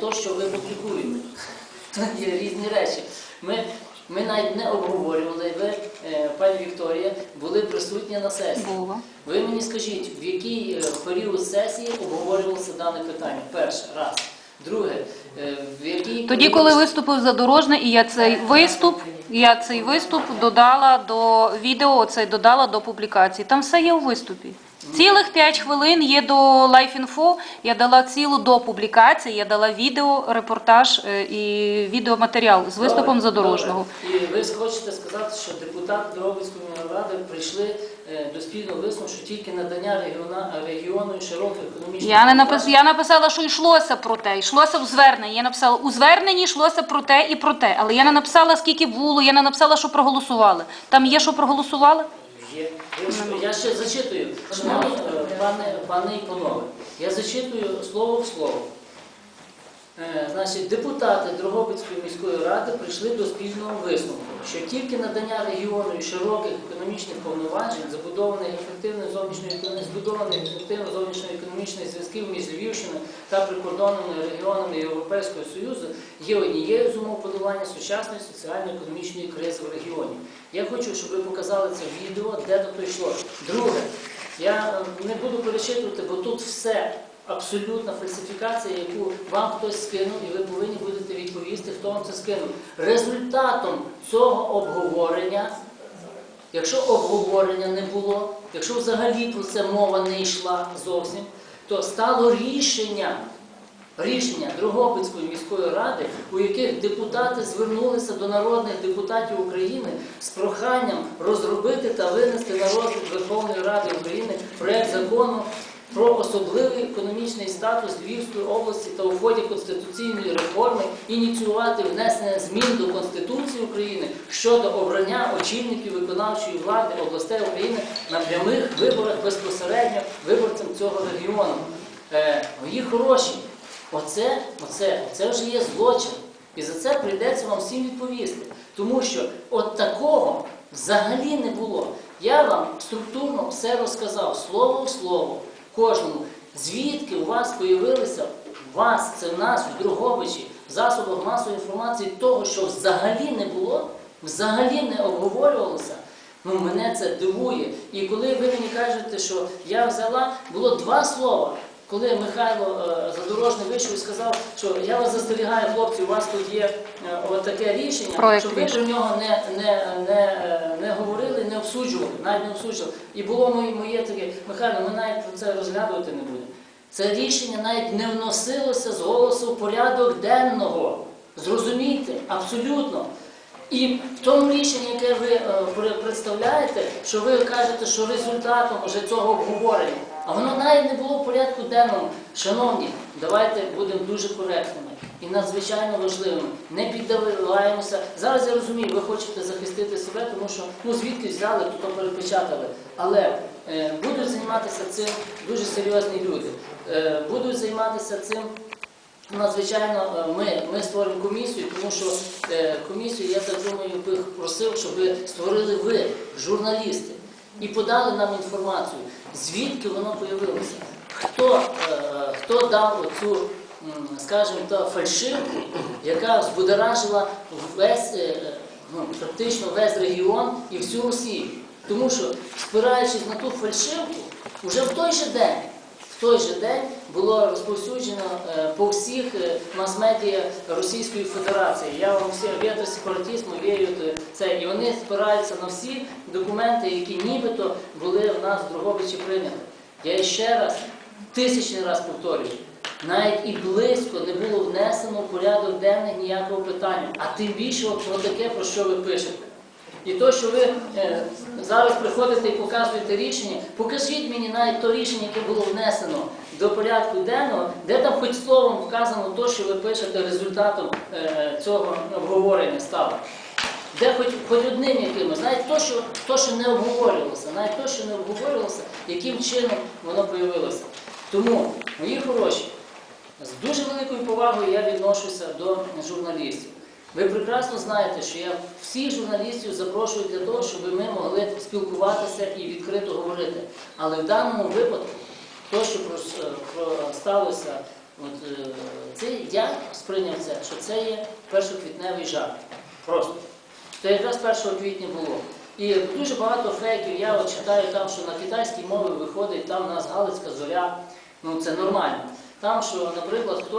те, що ви публікуєте. Тут є різні речі. Ми, ми навіть не обговорювали, ви, е, пані Вікторія, були присутні на сесії. Ви мені скажіть, в який е, період сесії обговорювалося дане питання? Перше, раз. Друге, е, в який Тоді, коли виступив задорожний, і я цей виступ, я цей виступ додала до відео, оце додала до публікації. Там все є у виступі. Цілих 5 хвилин є до Life.info, Я дала цілу до публікації, я дала відео, репортаж е, і відеоматеріал з виступом Добре, задорожного. добре. І ви хочете сказати, що депутати Дрогобицької ради прийшли е, до спільного висновку, що тільки надання регіона, регіону і широких економічних Я не напис... я написала, що йшлося про те, йшлося в зверненні. Я написала у зверненні йшлося про те і про те. Але я не написала, скільки було, я не написала, що проголосували. Там є, що проголосували? Є. Я ще зачитую. Шановні пане, пане і я зачитую слово в слово. Е, Значить, депутати Дрогобицької міської ради прийшли до спільного висновку, що тільки надання регіону і широких економічних повноважень, забудованих ефективних зовнішньої збудованих ефективно зовнішньоекономічних зв'язків між Львівщиною та прикордонними регіонами Європейського Союзу є однією з умов подолання сучасної соціально-економічної кризи в регіоні. Я хочу, щоб ви показали це відео, де до того йшло. Друге, я е, не буду перечитувати, бо тут все абсолютна фальсифікація, яку вам хтось скинув, і ви повинні будете відповісти, хто вам це скинув. Результатом цього обговорення, якщо обговорення не було, якщо взагалі про це мова не йшла зовсім, то стало рішення. Рішення Дрогобицької міської ради, у яких депутати звернулися до народних депутатів України з проханням розробити та винести на розгляд Верховної Ради України проект закону про особливий економічний статус Львівської області та у ході конституційної реформи ініціювати внесення змін до Конституції України щодо обрання очільників виконавчої влади областей України на прямих виборах безпосередньо виборцям цього регіону. Е, мої хороші, оце, оце, оце вже є злочин. І за це прийдеться вам всім відповісти. Тому що от такого взагалі не було. Я вам структурно все розказав, слово в слово, кожному. Звідки у вас появилися, у вас, це в нас, в Друговичі, в засобах масової інформації, того, що взагалі не було, взагалі не обговорювалося. Ну, мене це дивує. І коли ви мені кажете, що я взяла, було два слова. Коли Михайло е, Задорожний вийшов і сказав, що я вас застерігаю, хлопці, у вас тут є е, таке рішення, Проект щоб ви про нього не, не, не, е, не говорили, не обсуджували, навіть не обсуджували. І було моє, моє таке, Михайло, ми навіть про це розглядувати не будемо. Це рішення навіть не вносилося з голосу в порядок денного. Зрозумійте, абсолютно. І в тому рішенні, яке ви е, представляєте, що ви кажете, що результатом вже цього обговорення, а воно навіть не було в порядку денному. Шановні, давайте будемо дуже коректними і надзвичайно важливими. Не піддаваємося. Зараз я розумію, ви хочете захистити себе, тому що ну звідки взяли, то перепечатали. Але е, будуть займатися цим дуже серйозні люди. Е, будуть займатися цим. Надзвичайно е, ми, ми створимо комісію, тому що е, комісію, я так думаю, би просив, щоб створили ви, журналісти, і подали нам інформацію, звідки воно появилося, хто, е, хто дав оцю, скажімо, та фальшивку, яка збудоражила весь, е, ну, практично весь регіон і всю Росію. Тому що, спираючись на ту фальшивку, вже в той же день той же день було розповсюджено е, по всіх е, мас-медіа Російської Федерації. Я вам всі вірю сепаратизму, вірю це. І вони спираються на всі документи, які нібито були в нас в Друговичі прийняті. Я ще раз, тисячний раз повторюю, навіть і близько не було внесено в порядок денний ніякого питання, а тим більше про таке, про що ви пишете. І то, що ви е, зараз приходите і показуєте рішення, покажіть мені навіть то рішення, яке було внесено до порядку денного, де там хоч словом вказано то, що ви пишете результатом е, цього обговорення стало. Де хоч, хоч одним якимось, навіть то, що, то, що не обговорювалося, навіть то, що не обговорювалося, яким чином воно появилося. Тому, мої хороші, з дуже великою повагою я відношуся до журналістів. Ви прекрасно знаєте, що я всіх журналістів запрошую для того, щоб ми могли спілкуватися і відкрито говорити. Але в даному випадку, то, що про сталося От, е, це, я сприйняв це, що це є першоквітневий жарт. Просто. Це якраз 1 квітня було. І дуже багато фейків. Я от читаю там, що на китайській мові виходить, там у нас Галицька зоря. Ну це нормально. Там, що, наприклад, хто.